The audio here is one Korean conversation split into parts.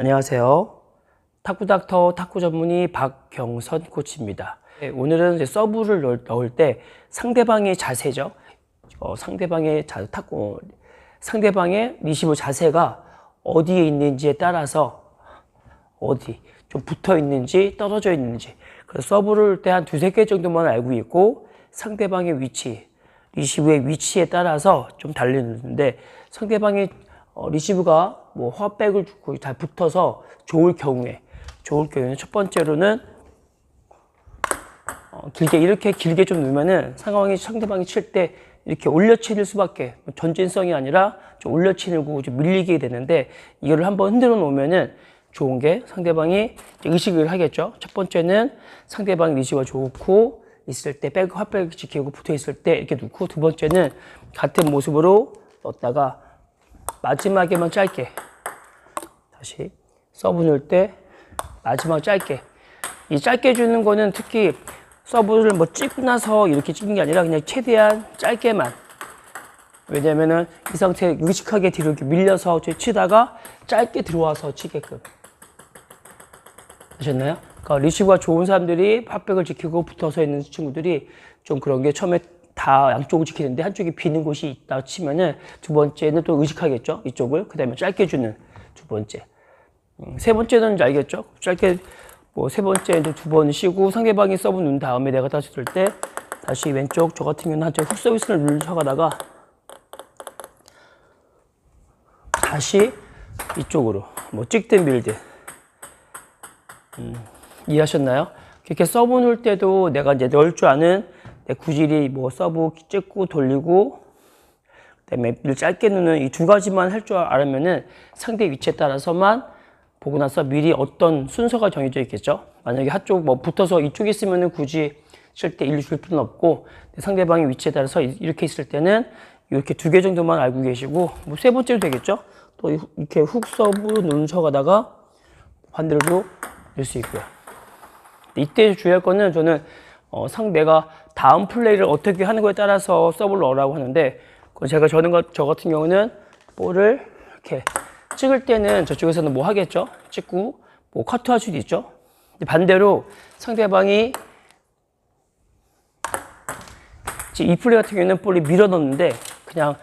안녕하세요. 탁구닥터 탁구 전문의 박경선 코치입니다. 네, 오늘은 서브를 넣을, 넣을 때 상대방의 자세죠. 어, 상대방의 자, 탁구, 상대방의 리시브 자세가 어디에 있는지에 따라서 어디 좀 붙어 있는지 떨어져 있는지 그래서 서브를 때 한 두세 개 정도만 알고 있고 상대방의 위치 리시브의 위치에 따라서 좀 달리는데 상대방의 어, 리시브가 뭐 화백을 주고 잘 붙어서 좋을 경우에 좋을 경우에는 첫 번째로는 어, 길게 이렇게 길게 좀 넣으면은 상황이 상대방이 칠 때 이렇게 올려치는 수밖에 전진성이 아니라 좀 올려치고 좀 밀리게 되는데 이거를 한번 흔들어 놓으면은 좋은 게 상대방이 의식을 하겠죠. 첫 번째는 상대방 리시가 좋고 있을 때 백, 핫백 지키고 붙어 있을 때 이렇게 놓고 두 번째는 같은 모습으로 넣었다가 마지막에만 짧게 다시 서브 넣을 때 마지막 짧게. 이 짧게 주는 거는 특히 서브를 뭐 찍고 나서 이렇게 찍는 게 아니라 그냥 최대한 짧게만. 왜냐면은 이 상태 의식하게 뒤로 이렇게 밀려서 치다가 짧게 들어와서 치게끔. 아셨나요? 그러니까 리시브가 좋은 사람들이 팝백을 지키고 붙어서 있는 친구들이 좀 그런 게 처음에 다 양쪽을 지키는데 한쪽이 비는 곳이 있다 치면은 두 번째는 또 의식하겠죠? 이쪽을. 그 다음에 짧게 주는 두 번째. 음, 세 번째는 이제 알겠죠? 짧게 뭐 세 번째도 두번 쉬고 상대방이 서브 넣은 다음에 내가 다시 들 때 다시 왼쪽 저 같은 경우는 한쪽 훅 서비스를 눌러가다가 다시 이쪽으로 뭐 찍든 밀든. 음, 이해하셨나요? 이렇게 서브 넣을 때도 내가 이제 넣을 줄 아는 내 구질이 뭐 서브 찍고 돌리고 밀 짧게 넣는 이 두 가지만 할 줄 알면은 상대 위치에 따라서만 보고 나서 미리 어떤 순서가 정해져 있겠죠. 만약에 한쪽 뭐 붙어서 이쪽에 있으면은 굳이 칠때 일로 줄 필요는 없고 상대방의 위치에 따라서 이- 이렇게 있을 때는 이렇게 두 개 정도만 알고 계시고 뭐 세 번째도 되겠죠. 또 이렇게 훅 서브 눈쳐가다가 반대로 넣을 수 있고요. 이때 주의할 거는 저는 어, 상대가 다음 플레이를 어떻게 하는 거에 따라서 서브를 넣으라고 하는데 제가 저는 것- 저 같은 경우는 볼을 이렇게 찍을 때는 저쪽에서는 뭐 하겠죠? 찍고 뭐 커트할 수도 있죠. 반대로 상대방이 이 플레이 같은 경우는 볼이 밀어 넣는데 그냥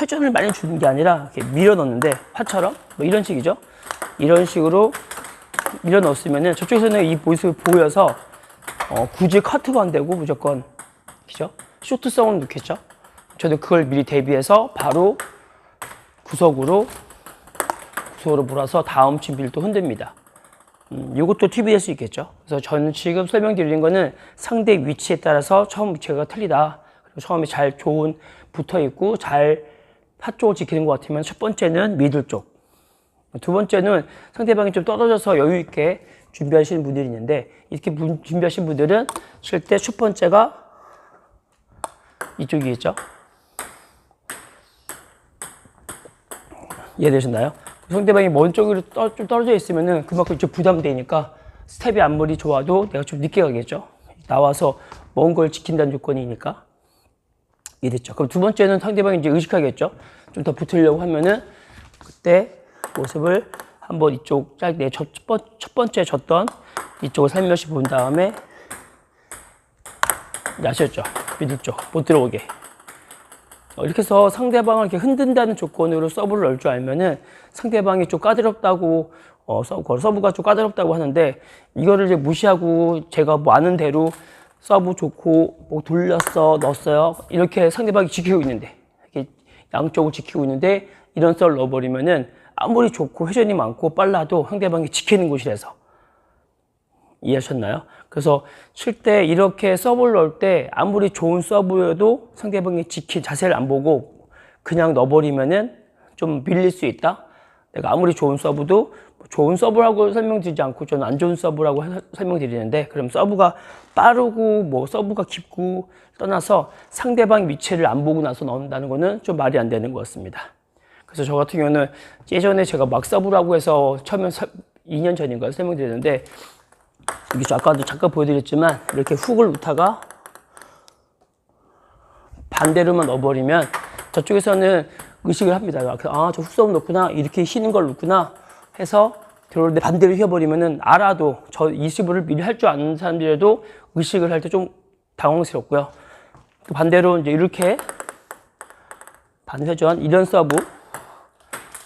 회전을 많이 주는 게 아니라 이렇게 밀어 넣는데 화처럼 뭐 이런 식이죠. 이런 식으로 밀어 넣었으면은 저쪽에서는 이 모습이 보여서 어, 굳이 커트가 안 되고 무조건 그죠? 쇼트성은 넣겠죠. 저도 그걸 미리 대비해서 바로 구석으로 구석으로 몰아서 다음 친빌도 흔듭니다. 음, 이것도 팁이 될 수 있겠죠. 그래서 저는 지금 설명드리는 거는 상대 위치에 따라서 처음 위치가 틀리다. 그리고 처음에 잘 좋은 붙어 있고 잘 팥쪽을 지키는 것 같으면 첫 번째는 미들 쪽. 두 번째는 상대방이 좀 떨어져서 여유 있게 준비하시는 분들이 있는데 이렇게 분- 준비하신 분들은 칠 때 첫 번째가 이쪽이겠죠. 이해되셨나요? 상대방이 먼 쪽으로 떠, 좀 떨어져 있으면은 그만큼 좀 부담되니까 스텝이 아무리 좋아도 내가 좀 늦게 가겠죠. 나와서 먼 걸 지킨다는 조건이니까. 이해됐죠? 그럼 두 번째는 상대방이 이제 의식하겠죠. 좀 더 붙으려고 하면은 그때 모습을 한번 이쪽 짧게 첫, 번, 첫 번째 졌던 이쪽을 살며시 본 다음에 아셨죠? 미들 쪽못 들어오게. 어, 이렇게 해서 상대방을 이렇게 흔든다는 조건으로 서브를 넣을 줄 알면은 상대방이 좀 까다롭다고 어, 서브, 서브가 좀 까다롭다고 하는데 이거를 이제 무시하고 제가 뭐 아는 대로 서브 좋고 뭐 돌렸어 넣었어요 이렇게 상대방이 지키고 있는데 이렇게 양쪽을 지키고 있는데 이런 썰 넣어버리면은 아무리 좋고 회전이 많고 빨라도 상대방이 지키는 곳이라서 이해하셨나요? 그래서 칠 때 이렇게 서브를 넣을 때 아무리 좋은 서브여도 상대방이 지킨 자세를 안 보고 그냥 넣어버리면은 좀 밀릴 수 있다. 내가 아무리 좋은 서브도 뭐 좋은 서브라고 설명드리지 않고 저는 안 좋은 서브라고 해- 설명드리는데 그럼 서브가 빠르고 뭐 서브가 깊고 떠나서 상대방 위치를 안 보고 나서 넣는다는 거는 좀 말이 안 되는 것 같습니다. 그래서 저 같은 경우는 예전에 제가 막 서브라고 해서 처음에 서- 2년 전인가 설명드렸는데 이게 저 아까도 잠깐 보여드렸지만 이렇게 훅을 놓다가 반대로만 넣어버리면 저쪽에서는 의식을 합니다. 아, 저훅 서브 넣구나. 이렇게 쉬는 걸 넣구나. 해서 때 반대로 휘어버리면은 알아도 저 이스브를 미리 할 줄 아는 사람들에도 의식을 할 때 좀 당황스럽고요. 또 반대로 이제 이렇게 반회전 이런 서브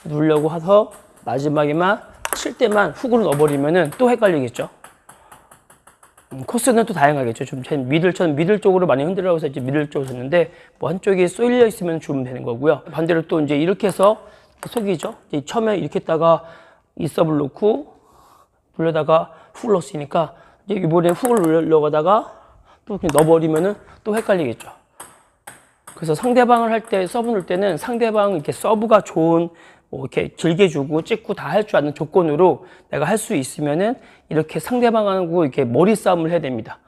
누르려고 해서 마지막에만 칠 때만 훅으로 넣어버리면은 또 헷갈리겠죠. 음, 코스는 또 다양하겠죠. 좀제 미들 전 미들 쪽으로 많이 흔들어서 이제 미들 쪽으로 줬는데 뭐 한쪽이 쏠려 있으면 주면 되는 거고요. 반대로 또 이제 이렇게 해서 속이죠. 처음에 이렇게 했다가 이 서브를 놓고 불려다가 훅 넣었으니까 이제 이번에 훅을 눌러가다가 또 그냥 넣어버리면은 또 헷갈리겠죠. 그래서 상대방을 할 때 서브 넣을 때는 상대방 이렇게 서브가 좋은 뭐 이렇게 길게 주고 찍고 다 할 줄 아는 조건으로 내가 할 수 있으면은 이렇게 상대방하고 이렇게 머리 싸움을 해야 됩니다.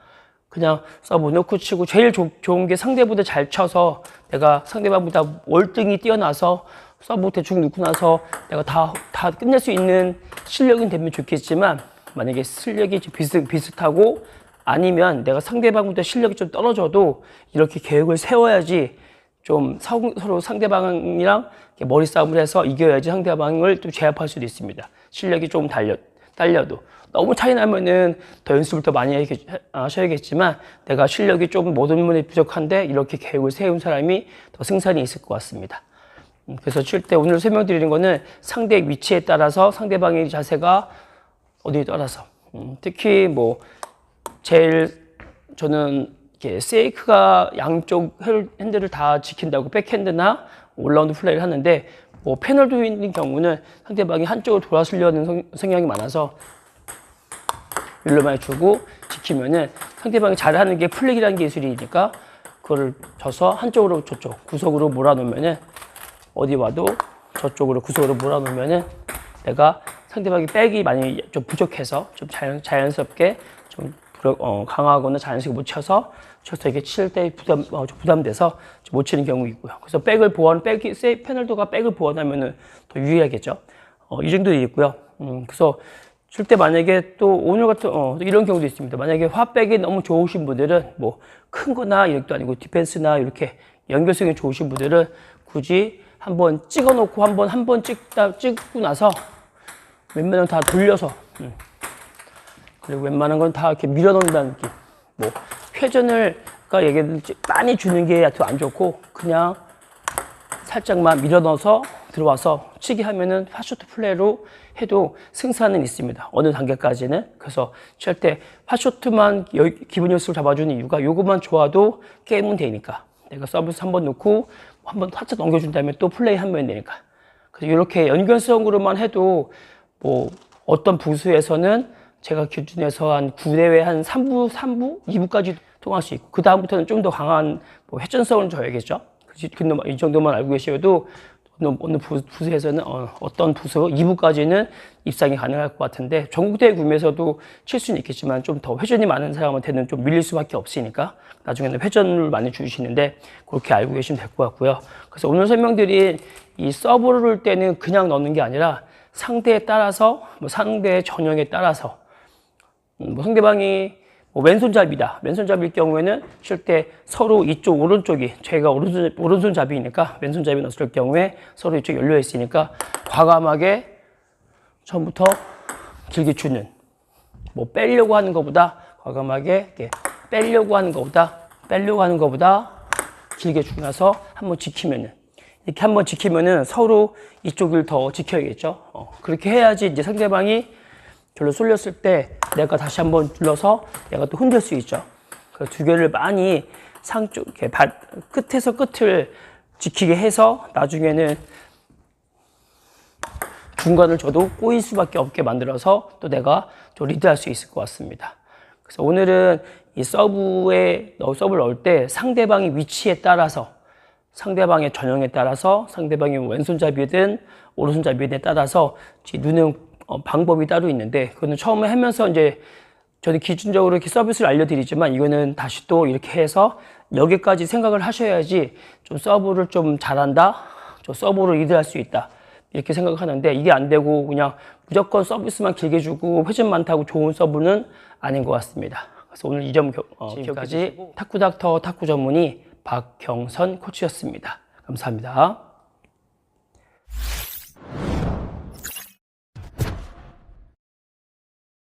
그냥 서브 넣고 치고 제일 조- 좋은 게 상대보다 잘 쳐서 내가 상대방보다 월등히 뛰어나서 서브 대충 넣고 나서 내가 다, 다 끝낼 수 있는 실력은 되면 좋겠지만 만약에 실력이 좀 비슷, 비슷하고 아니면 내가 상대방보다 실력이 좀 떨어져도 이렇게 계획을 세워야지 좀 서- 서로 상대방이랑 머리 싸움을 해서 이겨야지 상대방을 또 제압할 수도 있습니다. 실력이 좀 달려, 딸려도. 너무 차이 나면은 더 연습을 더 많이 하셔야겠지만 내가 실력이 좀 모든 면에 부족한데 이렇게 계획을 세운 사람이 더 승산이 있을 것 같습니다. 음, 그래서 칠 때 오늘 설명드리는 거는 상대 위치에 따라서 상대방의 자세가 어디에 따라서 음, 특히 뭐 제일 저는 이렇게 세이크가 양쪽 핸- 핸들을 다 지킨다고 백핸드나 올라운드 플레이를 하는데 뭐 패널도 있는 경우는 상대방이 한쪽으로 돌아서려는 성- 성향이 많아서 일로만 주고 지키면은 상대방이 잘하는 게 플렉이라는 기술이니까 그거를 져서 한쪽으로 저쪽 구석으로 몰아놓으면은 어디 와도 저쪽으로 구석으로 몰아놓으면은 내가 상대방이 백이 많이 좀 부족해서 좀 자연, 자연스럽게 좀 어, 강하거나 자연스럽게 못 쳐서 쳐서 이게 칠 때 부담 어, 좀 부담돼서 좀못 치는 경우 있고요. 그래서 백을 보완 백이 세 패널도가 백을 보완하면은 더 유리하겠죠. 어, 이 정도 있고요. 음, 그래서 칠 때 만약에 또 오늘 같은 어, 이런 경우도 있습니다. 만약에 화백이 너무 좋으신 분들은 뭐 큰 거나 이렇게 아니고 디펜스나 이렇게 연결성이 좋으신 분들은 굳이 한번 찍어 놓고 한번 한 번 찍다 찍고 나서 웬만하면 다 돌려서 음. 그리고 웬만한 건 다 이렇게 밀어 넣는다는 느낌. 뭐 회전을 아까 얘기했듯이 많이 주는 게더안 좋고 그냥 살짝만 밀어 넣어서 들어와서 치기 하면은 핫쇼트 플레이로 해도 승산은 있습니다. 어느 단계까지는. 그래서 핫쇼트만 여- 기본 연습을 잡아주는 이유가 요것만 좋아도 게임은 되니까. 내가 서비스 한 번 넣고 한 번 살짝 넘겨준 다음에 또 플레이 하면 되니까. 그래서 이렇게 연결성으로만 해도 뭐 어떤 부수에서는 제가 기준에서 한 9대회 한 3부, 3부, 2부까지 통할 수 있고 그 다음부터는 좀 더 강한 뭐 회전성을 줘야겠죠. 근데 뭐이 정도만 알고 계셔도 어느, 어느 부- 부수에서는 어, 떤 부수 2부까지는 입상이 가능할 것 같은데 전국대회 구매에서도 칠 수는 있겠지만 좀 더 회전이 많은 사람한테는 좀 밀릴 수밖에 없으니까 나중에는 회전을 많이 주시는데 그렇게 알고 계시면 될 것 같고요. 그래서 오늘 설명드린 이 서브를 때는 그냥 넣는 게 아니라 상대에 따라서 뭐 상대의 전형에 따라서 음, 뭐 상대방이 뭐 왼손잡이다. 왼손잡이일 경우에는 칠 때 서로 이쪽 오른쪽이 제가 오른손 오른손잡이니까 왼손잡이 넣었을 경우에 서로 이쪽 열려 있으니까 과감하게 처음부터 길게 주는 뭐 빼려고 하는 것보다 과감하게 이렇게 빼려고 하는 것보다 빼려고 하는 것보다 길게 주고 나서 한번 지키면은 이렇게 한번 지키면은 서로 이쪽을 더 지켜야겠죠. 어, 그렇게 해야지 이제 상대방이 별로 쏠렸을 때 내가 다시 한번 눌러서 내가 또 흔들 수 있죠. 그두 개를 많이 상쪽 끝에서 끝을 지키게 해서 나중에는 중간을 줘도 꼬일 수밖에 없게 만들어서 또 내가 좀 리드할 수 있을 것 같습니다. 그래서 오늘은 이 서브에 너 서브를 넣을 때 상대방의 위치에 따라서 상대방의 전형에 따라서 상대방이 왼손잡이든 오른손잡이에 따라서 누는 어, 방법이 따로 있는데 그거는 처음에 하면서 이제 저는 기준적으로 이렇게 서비스를 알려드리지만 이거는 다시 또 이렇게 해서 여기까지 생각을 하셔야지 좀 서브를 좀 잘한다, 좀 서브를 리드할 수 있다 이렇게 생각하는데 이게 안 되고 그냥 무조건 서비스만 길게 주고 회전 많다고 좋은 서브는 아닌 것 같습니다. 그래서 오늘 이점 어, 지금까지 탁구 닥터 탁구 전문의 박경선 코치였습니다. 감사합니다.